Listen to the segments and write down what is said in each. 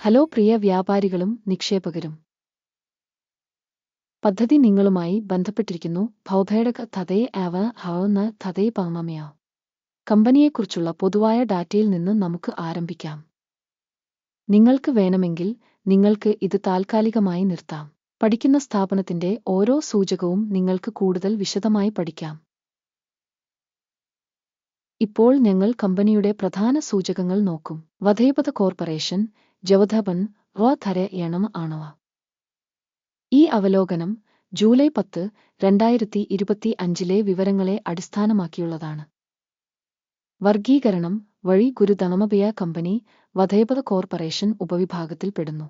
Hello പ്രിയ വ്യാപാരികളും നിക്ഷേപകരും. പദ്ധതി നിങ്ങളുമായി ബന്ധപ്പെട്ടിരിക്കുന്നു. ഭൗഭേടക തതേ ആവ ഹവന്ന് തതേ പമമയ. കമ്പനിയെക്കുറിച്ചുള്ള പൊതുവായ ഡാറ്റയിൽ നിന്ന് നമുക്ക് ആരംഭിക്കാം. നിങ്ങൾക്ക് വേണമെങ്കിൽ നിങ്ങൾക്ക് ഇത് താൽക്കാലികമായി നിർത്താം. പഠിക്കുന്ന സ്ഥാപനത്തിന്റെ ഓരോ സൂചകവും നിങ്ങൾക്ക് കൂടുതൽ വിശദമായി പഠിക്കാം. ഇപ്പോൾ ഞങ്ങൾ കമ്പനിയുടെ പ്രധാന സൂചകങ്ങൾ നോക്കും. വധേപത കോർപ്പറേഷൻ ജവധബൻ റ ധര എണം ആണവ. ഈ അവലോകനം ജൂലൈ പത്ത് രണ്ടായിരത്തി ഇരുപത്തി അഞ്ചിലെ വിവരങ്ങളെ അടിസ്ഥാനമാക്കിയുള്ളതാണ്. വർഗീകരണം വഴി ഗുരുതണമബിയ കമ്പനി വധേപത കോർപ്പറേഷൻ ഉപവിഭാഗത്തിൽപ്പെടുന്നു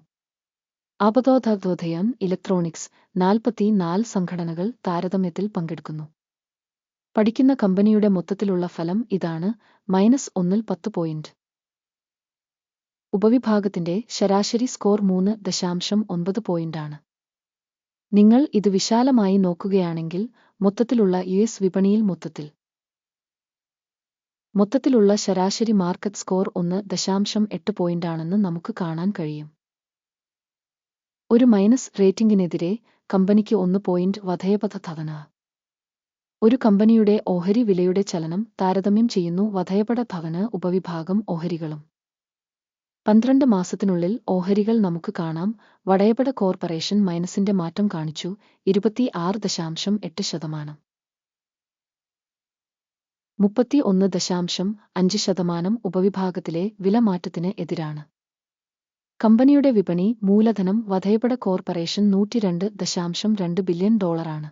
ആപതോധോധയം ഇലക്ട്രോണിക്സ് നാൽപ്പത്തി നാല് സംഘടനകൾ താരതമ്യത്തിൽ പങ്കെടുക്കുന്നു. പഠിക്കുന്ന കമ്പനിയുടെ മൊത്തത്തിലുള്ള ഫലം ഇതാണ് മൈനസ് ഒന്നിൽ പത്ത് പോയിന്റ്. ഉപവിഭാഗത്തിന്റെ ശരാശരി സ്കോർ മൂന്ന് ദശാംശം ഒൻപത് പോയിന്റാണ് നിങ്ങൾ ഇത് വിശാലമായി നോക്കുകയാണെങ്കിൽ മൊത്തത്തിലുള്ള യു എസ് വിപണിയിൽ മൊത്തത്തിൽ. മൊത്തത്തിലുള്ള ശരാശരി മാർക്കറ്റ് സ്കോർ ഒന്ന് ദശാംശം എട്ട് പോയിന്റാണെന്ന് നമുക്ക് കാണാൻ കഴിയും. ഒരു മൈനസ് റേറ്റിംഗിനെതിരെ കമ്പനിക്ക് ഒന്ന് പോയിന്റ് വധയപഥ ധവന. ഒരു കമ്പനിയുടെ ഓഹരി വിലയുടെ ചലനം താരതമ്യം ചെയ്യുന്നു വധയപട ഭവന ഉപവിഭാഗം ഓഹരികളും. പന്ത്രണ്ട് മാസത്തിനുള്ളിൽ ഓഹരികൾ നമുക്ക് കാണാം. വടയപട കോർപ്പറേഷൻ മൈനസിന്റെ മാറ്റം കാണിച്ചു. ഇരുപത്തി ആറ് ദശാംശം എട്ട് ശതമാനം. മുപ്പത്തി ഒന്ന് ദശാംശം അഞ്ച് ശതമാനം ഉപവിഭാഗത്തിലെ വില വിലമാറ്റത്തിന് എതിരാണ്. കമ്പനിയുടെ വിപണി മൂലധനം വധയപട കോർപ്പറേഷൻ നൂറ്റിരണ്ട് ദശാംശം രണ്ട് ബില്യൺ ഡോളറാണ്.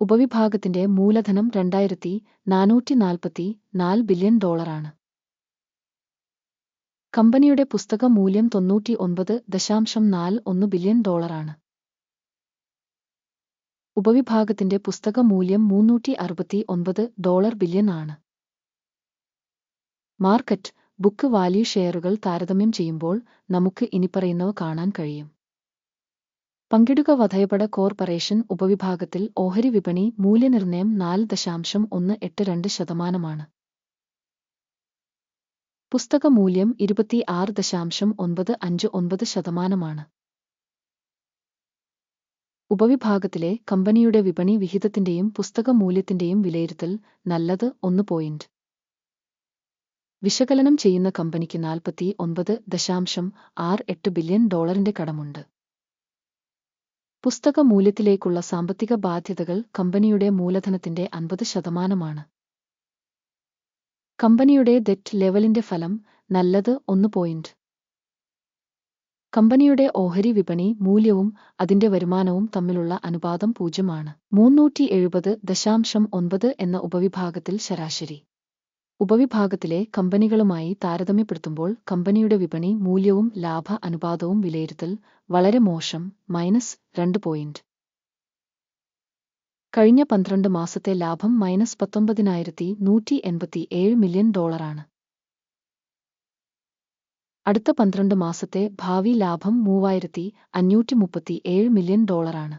ഉപവിഭാഗത്തിന്റെ മൂലധനം രണ്ടായിരത്തി നാനൂറ്റി നാൽപ്പത്തി നാല് ബില്യൺ ഡോളറാണ്. കമ്പനിയുടെ പുസ്തക മൂല്യം തൊണ്ണൂറ്റി ഒൻപത് ദശാംശം നാല് ഒന്ന് ബില്യൺ ഡോളറാണ്. ഉപവിഭാഗത്തിന്റെ പുസ്തക മൂല്യം മുന്നൂറ്റി അറുപത്തി ഒൻപത് ഡോളർ ബില്യൺ ആണ്. മാർക്കറ്റ് ബുക്ക് വാല്യൂ ഷെയറുകൾ താരതമ്യം ചെയ്യുമ്പോൾ നമുക്ക് ഇനിപ്പറയുന്നവ കാണാൻ കഴിയും. പങ്കിടുക വധയപട കോർപ്പറേഷൻ ഉപവിഭാഗത്തിൽ ഓഹരി വിപണി മൂല്യനിർണയം നാല് ദശാംശം ഒന്ന് എട്ട് രണ്ട് ശതമാനമാണ്. പുസ്തക മൂല്യം ഇരുപത്തി ആറ് ദശാംശം ഒൻപത് അഞ്ച് ഒൻപത് ശതമാനമാണ്. ഉപവിഭാഗത്തിലെ കമ്പനിയുടെ വിപണി വിഹിതത്തിന്റെയും പുസ്തക മൂല്യത്തിന്റെയും വിലയിരുത്തൽ നല്ലത് ഒന്ന് പോയിന്റ് വിശകലനം ചെയ്യുന്ന കമ്പനിക്ക് നാൽപ്പത്തി ഒൻപത് ദശാംശം ആറ് എട്ട് ബില്യൺ ഡോളറിന്റെ കടമുണ്ട്. പുസ്തക മൂല്യത്തിലേക്കുള്ള സാമ്പത്തിക ബാധ്യതകൾ കമ്പനിയുടെ മൂലധനത്തിന്റെ അൻപത് ശതമാനമാണ്. കമ്പനിയുടെ ഡെറ്റ് ലെവലിന്റെ ഫലം നല്ലത് ഒന്ന് പോയിന്റ് കമ്പനിയുടെ ഓഹരി വിപണി മൂല്യവും അതിന്റെ വരുമാനവും തമ്മിലുള്ള അനുപാതം പൂജ്യമാണ്. മൂന്നൂറ്റി എഴുപത് ദശാംശം ഒൻപത് എന്ന ഉപവിഭാഗത്തിൽ ശരാശരി. ഉപവിഭാഗത്തിലെ കമ്പനികളുമായി താരതമ്യപ്പെടുത്തുമ്പോൾ കമ്പനിയുടെ വിപണി മൂല്യവും ലാഭ അനുപാതവും വിലയിരുത്തൽ വളരെ മോശം മൈനസ് രണ്ട് പോയിന്റ് കഴിഞ്ഞ പന്ത്രണ്ട് മാസത്തെ ലാഭം മൈനസ് പത്തൊമ്പതിനായിരത്തി നൂറ്റി എൺപത്തി ഏഴ് മില്യൺ ഡോളറാണ്. അടുത്ത പന്ത്രണ്ട് മാസത്തെ ഭാവി ലാഭം മൂവായിരത്തി അഞ്ഞൂറ്റി മുപ്പത്തി ഏഴ് മില്യൺ ഡോളറാണ്.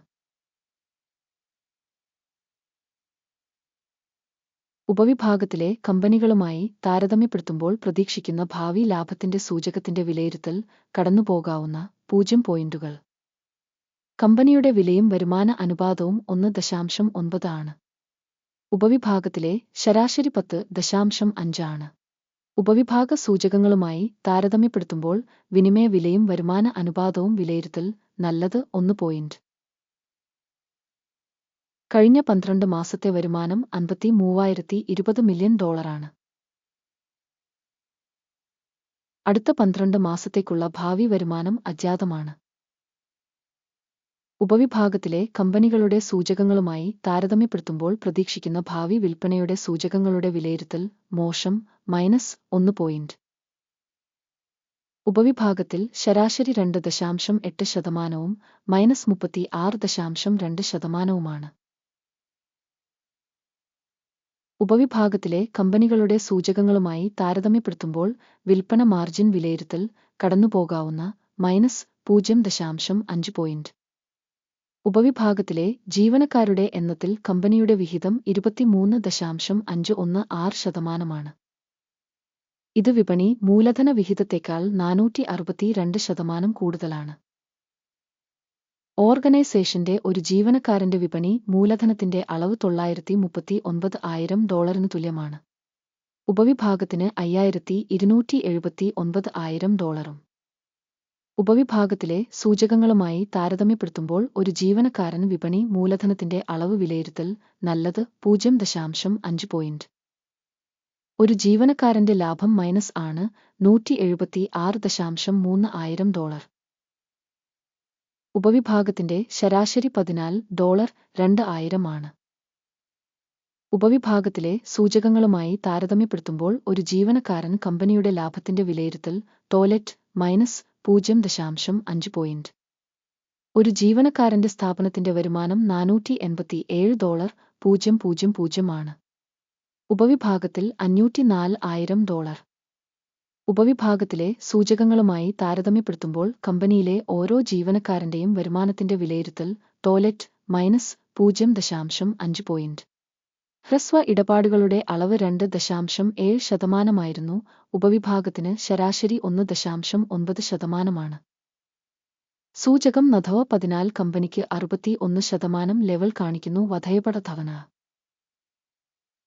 ഉപവിഭാഗത്തിലെ കമ്പനികളുമായി താരതമ്യപ്പെടുത്തുമ്പോൾ പ്രതീക്ഷിക്കുന്ന ഭാവി ലാഭത്തിന്റെ സൂചകത്തിന്റെ വിലയിരുത്തൽ കടന്നുപോകാവുന്ന പൂജ്യം പോയിന്റുകൾ. കമ്പനിയുടെ വിലയും വരുമാന അനുപാതവും ഒന്ന് ദശാംശം ഒൻപത് ആണ്. ഉപവിഭാഗത്തിലെ ശരാശരി പത്ത് ദശാംശം അഞ്ചാണ് ഉപവിഭാഗ സൂചകങ്ങളുമായി താരതമ്യപ്പെടുത്തുമ്പോൾ വിനിമയ വിലയും വരുമാന അനുപാതവും വിലയിരുത്തൽ നല്ലത് ഒന്ന് പോയിന്റ് കഴിഞ്ഞ പന്ത്രണ്ട് മാസത്തെ വരുമാനം അൻപത്തി മൂവായിരത്തി ഇരുപത് മില്യൺ ഡോളറാണ് അടുത്ത പന്ത്രണ്ട് മാസത്തേക്കുള്ള ഭാവി വരുമാനം അജ്ഞാതമാണ്. ഉപവിഭാഗത്തിലെ കമ്പനികളുടെ സൂചകങ്ങളുമായി താരതമ്യപ്പെടുത്തുമ്പോൾ പ്രതീക്ഷിക്കുന്ന ഭാവി വിൽപ്പനയുടെ സൂചകങ്ങളുടെ വിലയിരുത്തൽ മോശം മൈനസ് ഒന്ന് പോയിന്റ്. ഉപവിഭാഗത്തിൽ ശരാശരി രണ്ട് ദശാംശം എട്ട് ശതമാനവും മൈനസ് മുപ്പത്തി ആറ് ദശാംശം രണ്ട് ശതമാനവുമാണ്. ഉപവിഭാഗത്തിലെ കമ്പനികളുടെ സൂചകങ്ങളുമായി താരതമ്യപ്പെടുത്തുമ്പോൾ വിൽപ്പന മാർജിൻ വിലയിരുത്തൽ കടന്നുപോകാവുന്ന മൈനസ് പൂജ്യം ദശാംശം അഞ്ച് പോയിന്റ്. ഉപവിഭാഗത്തിലെ ജീവനക്കാരുടെ എണ്ണത്തിൽ കമ്പനിയുടെ വിഹിതം ഇരുപത്തിമൂന്ന് ദശാംശം അഞ്ച് ഒന്ന് ആറ് ശതമാനമാണ്. ഇത് വിപണി മൂലധന വിഹിതത്തേക്കാൾ നാനൂറ്റി അറുപത്തിരണ്ട് ശതമാനം കൂടുതലാണ്. ഓർഗനൈസേഷന്റെ ഒരു ജീവനക്കാരന്റെ വിപണി മൂലധനത്തിന്റെ അളവ് തൊള്ളായിരത്തി മുപ്പത്തി ഒൻപത് ആയിരം ഡോളറിന് തുല്യമാണ്. ഉപവിഭാഗത്തിന് അയ്യായിരത്തി ഇരുന്നൂറ്റി എഴുപത്തി ഒൻപത് ആയിരം ഡോളറും. ഉപവിഭാഗത്തിലെ സൂചകങ്ങളുമായി താരതമ്യപ്പെടുത്തുമ്പോൾ ഒരു ജീവനക്കാരൻ വിപണി മൂലധനത്തിന്റെ അളവ് വിലയിരുത്തൽ നല്ലത് പൂജ്യം ദശാംശം അഞ്ച് പോയിന്റ് ഒരു ജീവനക്കാരന്റെ ലാഭം മൈനസ് ആണ് നൂറ്റി എഴുപത്തി ആറ് ദശാംശം മൂന്ന് ആയിരം ഡോളർ. ഉപവിഭാഗത്തിന്റെ ശരാശരി പതിനാല് ഡോളർ രണ്ട് ആണ്. ഉപവിഭാഗത്തിലെ സൂചകങ്ങളുമായി താരതമ്യപ്പെടുത്തുമ്പോൾ ഒരു ജീവനക്കാരൻ കമ്പനിയുടെ ലാഭത്തിന്റെ വിലയിരുത്തൽ ടോയ്ലറ്റ് മൈനസ് പൂജ്യം ദശാംശം അഞ്ച് പോയിന്റ് ഒരു ജീവനക്കാരന്റെ സ്ഥാപനത്തിന്റെ വരുമാനം നാനൂറ്റി എൺപത്തി ഏഴ് ഡോളർ പൂജ്യം പൂജ്യം പൂജ്യം ആണ്. ഉപവിഭാഗത്തിൽ അഞ്ഞൂറ്റി നാല് ആയിരം ഡോളർ. ഉപവിഭാഗത്തിലെ സൂചകങ്ങളുമായി താരതമ്യപ്പെടുത്തുമ്പോൾ കമ്പനിയിലെ ഓരോ ജീവനക്കാരന്റെയും വരുമാനത്തിന്റെ വിലയിരുത്തൽ ടോയ്ലറ്റ് മൈനസ് പൂജ്യം ദശാംശം അഞ്ച് പോയിന്റ് ഹ്രസ്വ ഇടപാടുകളുടെ അളവ് രണ്ട് ദശാംശം ഏഴ് ശതമാനമായിരുന്നു. ഉപവിഭാഗത്തിന് ശരാശരി ഒന്ന് ദശാംശം ഒൻപത് ശതമാനമാണ്. സൂചകം നധവ പതിനാല് കമ്പനിക്ക് അറുപത്തി ഒന്ന് ശതമാനം ലെവൽ കാണിക്കുന്നു വധയപട തവണ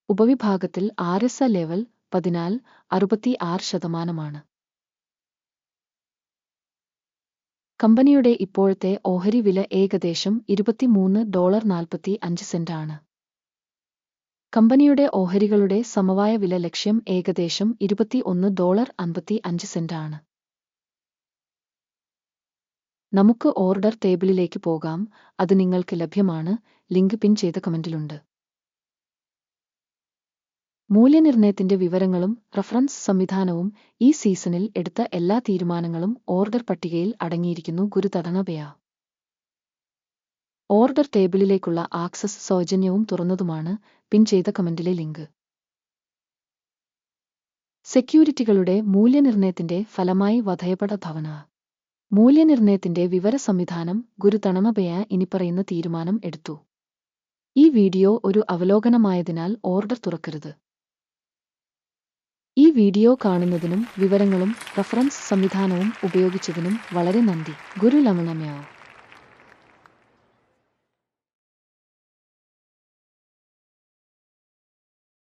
ഉപവിഭാഗത്തിൽ ആർ എസ് എ ലെവൽ പതിനാല് അറുപത്തി ആറ് ശതമാനമാണ്. കമ്പനിയുടെ ഇപ്പോഴത്തെ ഓഹരി വില ഏകദേശം ഇരുപത്തിമൂന്ന് ഡോളർ നാൽപ്പത്തി അഞ്ച് സെന്റാണ്. കമ്പനിയുടെ ഓഹരികളുടെ സമവായ വില ലക്ഷ്യം ഏകദേശം ഇരുപത്തി ഒന്ന് ഡോളർ അൻപത്തി അഞ്ച് സെന്റാണ് നമുക്ക് ഓർഡർ ടേബിളിലേക്ക് പോകാം. അത് നിങ്ങൾക്ക് ലഭ്യമാണ്. ലിങ്ക് പിൻ ചെയ്ത കമന്റിലുണ്ട്. മൂല്യനിർണയത്തിന്റെ വിവരങ്ങളും റഫറൻസ് സംവിധാനവും ഈ സീസണിൽ എടുത്ത എല്ലാ തീരുമാനങ്ങളും ഓർഡർ പട്ടികയിൽ അടങ്ങിയിരിക്കുന്നു ഗുരുതടനപയ ഓർഡർ ടേബിളിലേക്കുള്ള ആക്സസ് സൗജന്യവും തുറന്നതുമാണ് പിൻ ചെയ്ത കമന്റിലെ ലിങ്ക്. സെക്യൂരിറ്റികളുടെ മൂല്യനിർണയത്തിന്റെ ഫലമായി വധയപട ഭവന മൂല്യനിർണയത്തിന്റെ വിവര സംവിധാനം ഗുരുതണമബയ ഇനിപ്പറയുന്ന തീരുമാനം എടുത്തു. ഈ വീഡിയോ ഒരു അവലോകനമായതിനാൽ ഓർഡർ തുറക്കരുത്. ഈ വീഡിയോ കാണുന്നതിനും വിവരങ്ങളും റഫറൻസ് സംവിധാനവും ഉപയോഗിച്ചതിനും വളരെ നന്ദി. ഗുരു ലമണമ്യാവ്